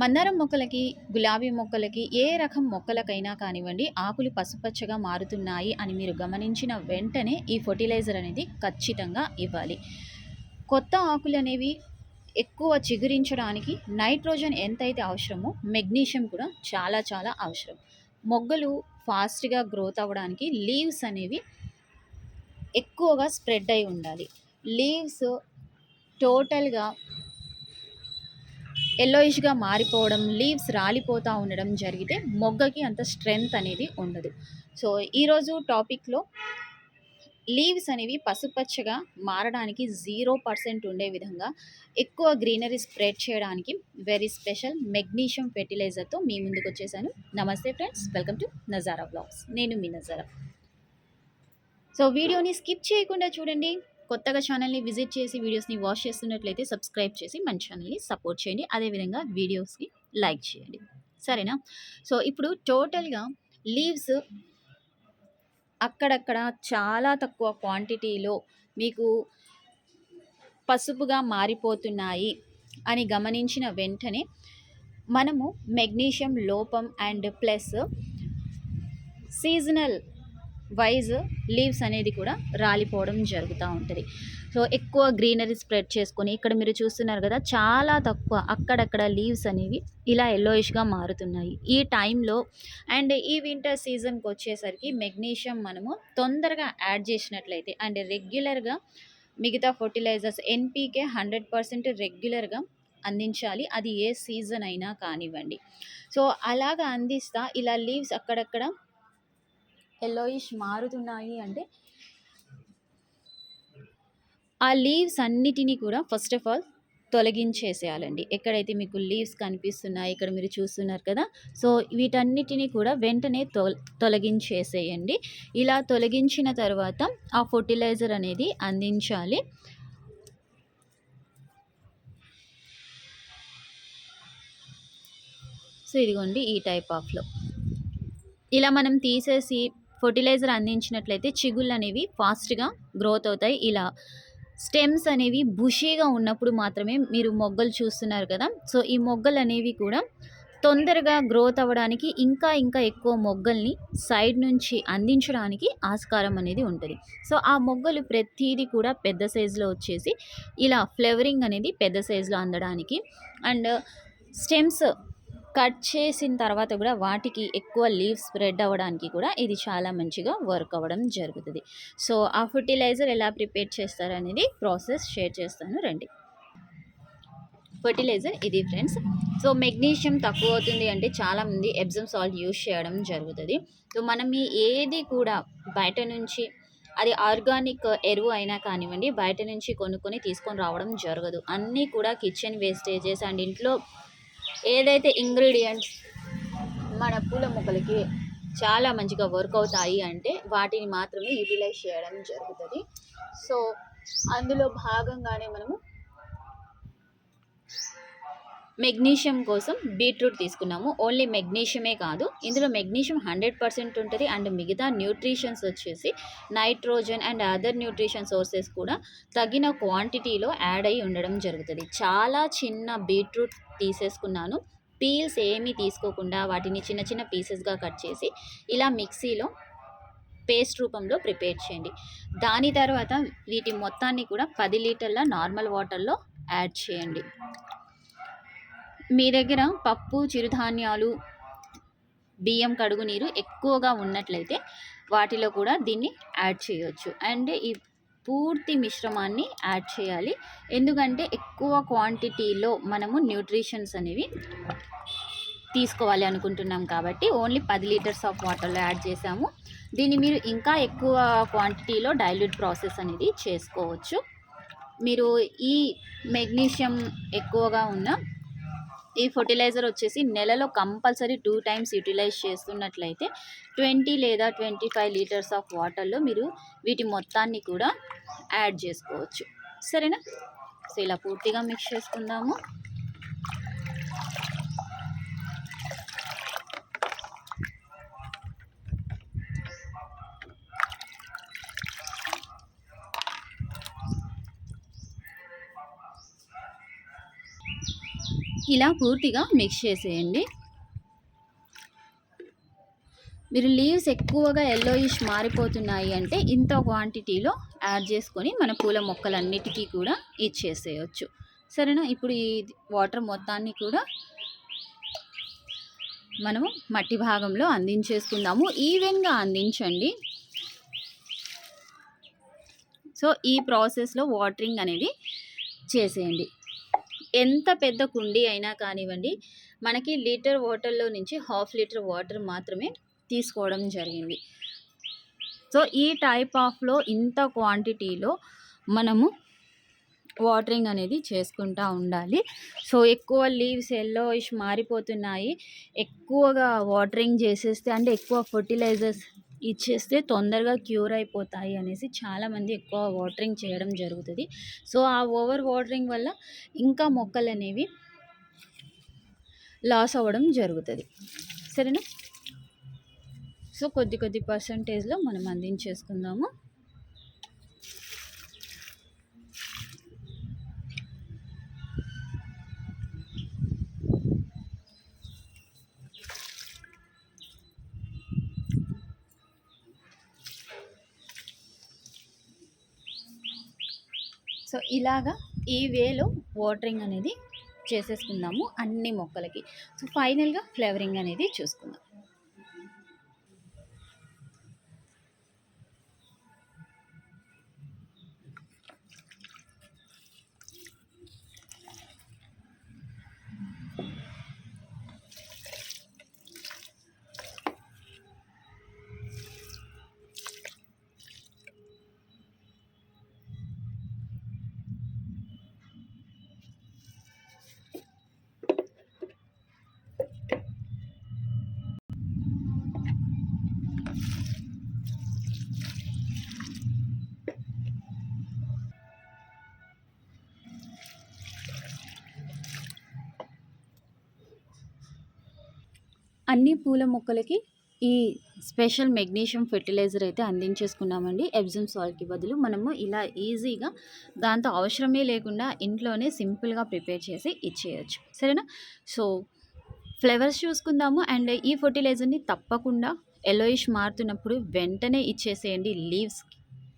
మందారం మొక్కలకి గులాబీ మొక్కలకి ఏ రకం మొక్కలకైనా కానివ్వండి ఆకులు పసుపచ్చగా మారుతున్నాయి అని మీరు గమనించిన వెంటనే ఈ ఫర్టిలైజర్ అనేది ఖచ్చితంగా ఇవ్వాలి. కొత్త ఆకులు అనేవి ఎక్కువ చిగురించడానికి నైట్రోజన్ ఎంతైతే అవసరమో మెగ్నీషియం కూడా చాలా చాలా అవసరం. మొగ్గలు ఫాస్ట్గా గ్రోత్ అవ్వడానికి లీవ్స్ అనేవి ఎక్కువగా స్ప్రెడ్ అయి ఉండాలి. లీవ్స్ టోటల్గా ఎల్లోయిష్గా మారిపోవడం లీవ్స్ రాలిపోతూ ఉండడం జరిగితే మొగ్గకి అంత స్ట్రెంగ్త్ అనేది ఉండదు. సో ఈరోజు టాపిక్లో లీవ్స్ అనేవి పసుపచ్చగా మారడానికి జీరో పర్సెంట్ ఉండే విధంగా ఎక్కువ గ్రీనరీ స్ప్రెడ్ చేయడానికి వెరీ స్పెషల్ మెగ్నీషియం ఫెర్టిలైజర్తో మీ ముందుకు వచ్చేసాను. నమస్తే friends welcome to Nazara blogs నేను మీ నజారా సో వీడియోని స్కిప్ చేయకుండా చూడండి. కొత్తగా ఛానల్ని విజిట్ చేసి వీడియోస్ని వాచ్ చేస్తున్నట్లయితే సబ్స్క్రైబ్ చేసి మన ఛానల్ని సపోర్ట్ చేయండి. అదేవిధంగా వీడియోస్కి లైక్ చేయండి. సరేనా? సో ఇప్పుడు టోటల్గా లీవ్స్ అక్కడక్కడ చాలా తక్కువ క్వాంటిటీలో మీకు పసుపుగా మారిపోతున్నాయి అని గమనించిన వెంటనే మనము మెగ్నీషియం లోపం and plus seasonal wise leaves అనేది కూడా రాలిపోవడం జరుగుతూ ఉంటుంది. సో ఎక్కువ గ్రీనరీ స్ప్రెడ్ చేసుకొని ఇక్కడ మీరు చూస్తున్నారు కదా చాలా తక్కువ అక్కడక్కడ లీవ్స్ అనేవి ఇలా ఎల్లోయిష్గా మారుతున్నాయి. ఈ టైంలో అండ్ ఈ వింటర్ సీజన్కి వచ్చేసరికి మెగ్నీషియం మనము తొందరగా యాడ్ చేసినట్లయితే అండ్ రెగ్యులర్గా మిగతా ఫర్టిలైజర్స్ ఎన్పీకే హండ్రెడ్ పర్సెంట్ రెగ్యులర్గా అందించాలి. అది ఏ సీజన్ అయినా కానివ్వండి. సో అలాగ అందిస్తా ఇలా లీవ్స్ అక్కడక్కడ ఎల్లోయిష్ మారుతున్నాయి అంటే ఆ లీవ్స్ అన్నిటినీ కూడా ఫస్ట్ ఆఫ్ ఆల్ తొలగించేసేయాలండి. ఎక్కడైతే మీకు లీవ్స్ కనిపిస్తున్నాయి ఇక్కడ మీరు చూస్తున్నారు కదా సో వీటన్నిటిని కూడా వెంటనే తొ తొలగించేసేయండి. ఇలా తొలగించిన తర్వాత ఆ ఫర్టిలైజర్ అనేది అందించాలి. సో ఇదిగోండి ఈ టైప్ ఆఫ్లో ఇలా మనం తీసేసి ఫర్టిలైజర్ అందించినట్లయితే చిగుళ్ళు అనేవి ఫాస్ట్గా గ్రోత్ అవుతాయి. ఇలా స్టెమ్స్ అనేవి బుషీగా ఉన్నప్పుడు మాత్రమే మీరు మొగ్గలు చూస్తున్నారు కదా! సో ఈ మొగ్గలు అనేవి కూడా తొందరగా గ్రోత్ అవ్వడానికి ఇంకా ఇంకా ఎక్కువ మొగ్గల్ని సైడ్ నుంచి అందించడానికి ఆస్కారం అనేది ఉంటుంది. సో ఆ మొగ్గలు ప్రతిదీ కూడా పెద్ద సైజులో వచ్చేసి ఇలా ఫ్లేవరింగ్ అనేది పెద్ద సైజులో అందడానికి అండ్ స్టెమ్స్ కట్ చేసిన తర్వాత కూడా వాటికి ఎక్కువ లీవ్ స్ప్రెడ్ అవ్వడానికి కూడా ఇది చాలా మంచిగా వర్క్ అవ్వడం జరుగుతుంది. సో ఆ ఫర్టిలైజర్ ఎలా ప్రిపేర్ చేస్తారనేది ప్రాసెస్ షేర్ చేస్తాను. రండి. ఫర్టిలైజర్ ఇది ఫ్రెండ్స్. సో మెగ్నీషియం తక్కువ అవుతుంది అంటే చాలామంది ఎబ్జమ్ సాల్ట్ యూజ్ చేయడం జరుగుతుంది. సో మనం ఏది కూడా బయట నుంచి అది ఆర్గానిక్ ఎరువు అయినా కానివ్వండి బయట నుంచి కొనుక్కొని తీసుకొని రావడం జరగదు. అన్నీ కూడా కిచెన్ వేస్టేజెస్ అండ్ ఇంట్లో ఏదైతే ఇంగ్రీడియంట్స్ మన పూల మొక్కలకి చాలా మంచిగా వర్క్ అవుతాయి అంటే వాటిని మాత్రమే యూటిలైజ్ చేయడం జరుగుతుంది. సో అందులో భాగంగానే మనము మెగ్నీషియం కోసం బీట్రూట్ తీసుకున్నాము. ఓన్లీ మెగ్నీషియమే కాదు ఇందులో మెగ్నీషియం హండ్రెడ్ పర్సెంట్ ఉంటుంది. అండ్ మిగతా న్యూట్రిషన్స్ వచ్చేసి nitrogen and other nutrition sources కూడా తగిన క్వాంటిటీలో యాడ్ అయి ఉండడం జరుగుతుంది. చాలా చిన్న బీట్రూట్ తీసేసుకున్నాను. పీల్స్ ఏమీ తీసుకోకుండా వాటిని చిన్న చిన్న పీసెస్గా కట్ చేసి ఇలా మిక్సీలో పేస్ట్ రూపంలో ప్రిపేర్ చేయండి. దాని తర్వాత వీటి మొత్తాన్ని కూడా పది లీటర్ల నార్మల్ వాటర్లో యాడ్ చేయండి. మీ దగ్గర పప్పు చిరుధాన్యాలు బియ్యం కడుగు నీరు ఎక్కువగా ఉన్నట్లయితే వాటిలో కూడా దీన్ని యాడ్ చేయొచ్చు. అండ్ ఈ పూర్తి మిశ్రమాన్ని యాడ్ చేయాలి. ఎందుకంటే ఎక్కువ క్వాంటిటీలో మనము న్యూట్రిషన్స్ అనేవి తీసుకోవాలి అనుకుంటున్నాం కాబట్టి ఓన్లీ పది లీటర్స్ ఆఫ్ వాటర్లో యాడ్ చేసాము దీన్ని మీరు ఇంకా ఎక్కువ క్వాంటిటీలో డైల్యూట్ ప్రాసెస్ అనేది చేసుకోవచ్చు. మీరు ఈ మెగ్నీషియం ఎక్కువగా ఉన్న ఈ ఫర్టిలైజర్ వచ్చేసి నెలలో కంపల్సరీ టూ టైమ్స్ యూటిలైజ్ చేస్తున్నట్లయితే ట్వంటీ లేదా ట్వంటీ ఫైవ్ లీటర్స్ ఆఫ్ వాటర్లో మీరు వీటి మొత్తాన్ని కూడా యాడ్ చేసుకోవచ్చు. సరేనా? సో ఇలా పూర్తిగా మిక్స్ చేసుకుందాము. ఇలా పూర్తిగా మిక్స్ చేసేయండి. మీరు లీవ్స్ ఎక్కువగా ఎల్లోయిష్ మారిపోతున్నాయి అంటే ఇంత క్వాంటిటీలో యాడ్ చేసుకొని మన పూల మొక్కలన్నిటికీ కూడా ఇచ్చేసేయచ్చు సరేనా? ఇప్పుడు ఈ వాటర్ మొత్తాన్ని కూడా మనము మట్టి భాగంలో అందించేసుకుందాము. ఈవెన్గా అందించండి. సో ఈ ప్రాసెస్లో వాటరింగ్ అనేది చేసేయండి. ఎంత పెద్ద కుండీ అయినా కానివ్వండి మనకి లీటర్ వాటర్లో నుంచి హాఫ్ లీటర్ వాటర్ మాత్రమే తీసుకోవడం జరిగింది. సో ఈ టైప్ ఆఫ్లో ఇంత క్వాంటిటీలో మనము వాటరింగ్ అనేది చేసుకుంటూ ఉండాలి. సో ఎక్కువ లీవ్స్ ఎల్లోయిష్ మారిపోతున్నాయి. ఎక్కువగా వాటరింగ్ చేసేస్తే అంటే ఎక్కువ ఫర్టిలైజర్స్ ఇచ్చేస్తే తొందరగా క్యూర్ అయిపోతాయి అనేసి చాలామంది ఎక్కువ వాటరింగ్ చేయడం జరుగుతుంది. సో ఆ ఓవర్ వాటరింగ్ వల్ల ఇంకా మొక్కలు అనేవి లాస్ అవ్వడం జరుగుతుంది. సరేనా? సో కొద్ది కొద్ది పర్సంటేజ్లో మనం అందించేసుకుందాము సో ఇలాగా ఈ వేలో వాటరింగ్ అనేది చేసేసుకుందాము అన్ని మొక్కలకి. సో ఫైనల్గా ఫ్లేవరింగ్ అనేది చూసుకుందాం. అన్ని పూల మొక్కలకి ఈ స్పెషల్ మెగ్నీషియం ఫెర్టిలైజర్ అయితే అందించేసుకున్నామండి. ఎబ్జిమ్ సాల్ట్కి బదులు మనము ఇలా ఈజీగా దాంతో అవసరమే లేకుండా ఇంట్లోనే సింపుల్గా ప్రిపేర్ చేసి ఇచ్చేయచ్చు. సరేనా? సో ఫ్లేవర్స్ చూసుకుందాము. అండ్ ఈ ఫర్టిలైజర్ని తప్పకుండా ఎలోయిష్ మారుతున్నప్పుడు వెంటనే ఇచ్చేసేయండి. లీవ్స్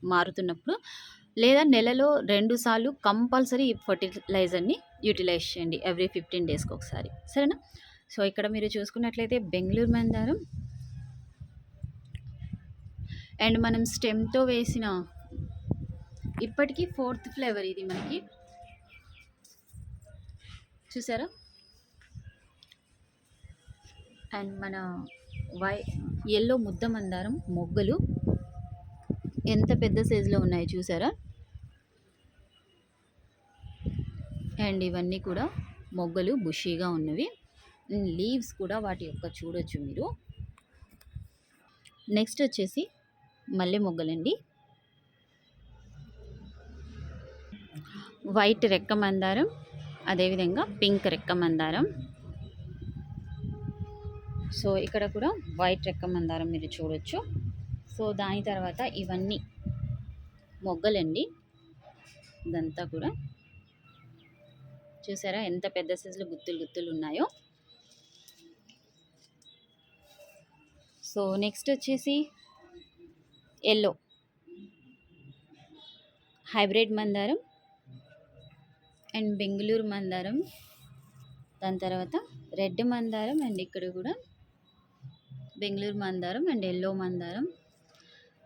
మారుతున్నప్పుడు లేదా నెలలో రెండు సార్లు కంపల్సరీ ఈ ఫర్టిలైజర్ని యూటిలైజ్ చేయండి. ఎవ్రీ ఫిఫ్టీన్ డేస్కి ఒకసారి. సరేనా? సో ఇక్కడ మీరు చూసుకున్నట్లయితే బెంగళూరు మందారం. అండ్ మనం స్టెమ్తో వేసిన ఇప్పటికీ ఫోర్త్ ఫ్లేవర్ ఇది మనకి. చూసారా? అండ్ మన వై ఎల్లో ముద్ద మందారం మొగ్గలు ఎంత పెద్ద సైజులో ఉన్నాయో చూసారా? అండ్ ఇవన్నీ కూడా మొగ్గలు బుషీగా ఉన్నవి. లీవ్స్ కూడా వాటి యొక్క చూడొచ్చు మీరు. నెక్స్ట్ వచ్చేసి మల్లె మొగ్గలండి. వైట్ రెక్క మందారం అదేవిధంగా పింక్ రెక్క మందారం. సో ఇక్కడ కూడా వైట్ రెక్క మందారం మీరు చూడొచ్చు. సో దాని తర్వాత ఇవన్నీ మొగ్గలండి. ఇదంతా కూడా. చూసారా ఎంత పెద్ద సైజులో గుత్తులు గుత్తులు ఉన్నాయో? సో నెక్స్ట్ వచ్చేసి ఎల్లో. హైబ్రిడ్ మందారం అండ్ బెంగళూరు మందారం. దాని తర్వాత రెడ్ మందారం అండ్ ఇక్కడ కూడా బెంగళూరు మందారం అండ్ ఎల్లో మందారం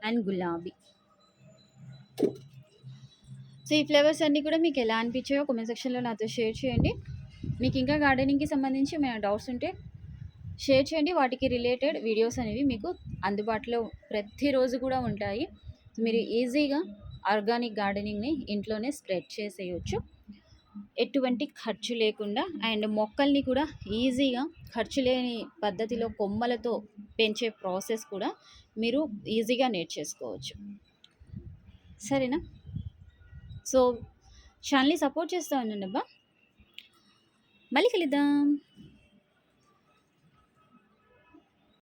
అండ్ గులాబీ. సో ఈ ఫ్లేవర్స్ అన్నీ కూడా మీకు ఎలా అనిపించాయో కామెంట్ సెక్షన్లో నాతో షేర్ చేయండి. మీకు ఇంకా గార్డెనింగ్కి సంబంధించి ఏమైనా డౌట్స్ ఉంటే షేర్ చేయండి. వాటికి రిలేటెడ్ వీడియోస్ అనేవి మీకు అందుబాటులో ప్రతిరోజు కూడా ఉంటాయి. మీరు ఈజీగా ఆర్గానిక్ గార్డెనింగ్ని ఇంట్లోనే స్ప్రెడ్ చేసేయచ్చు. ఎటువంటి ఖర్చు లేకుండా అండ్ మొక్కల్ని కూడా ఈజీగా ఖర్చు లేని పద్ధతిలో కొమ్మలతో పెంచే ప్రాసెస్ కూడా మీరు ఈజీగా నేర్చేసుకోవచ్చు సరేనా? సో ఛానల్ని సపోర్ట్ చేస్తూ ఉండండి అబ్బా మళ్ళీ కలుద్దాం.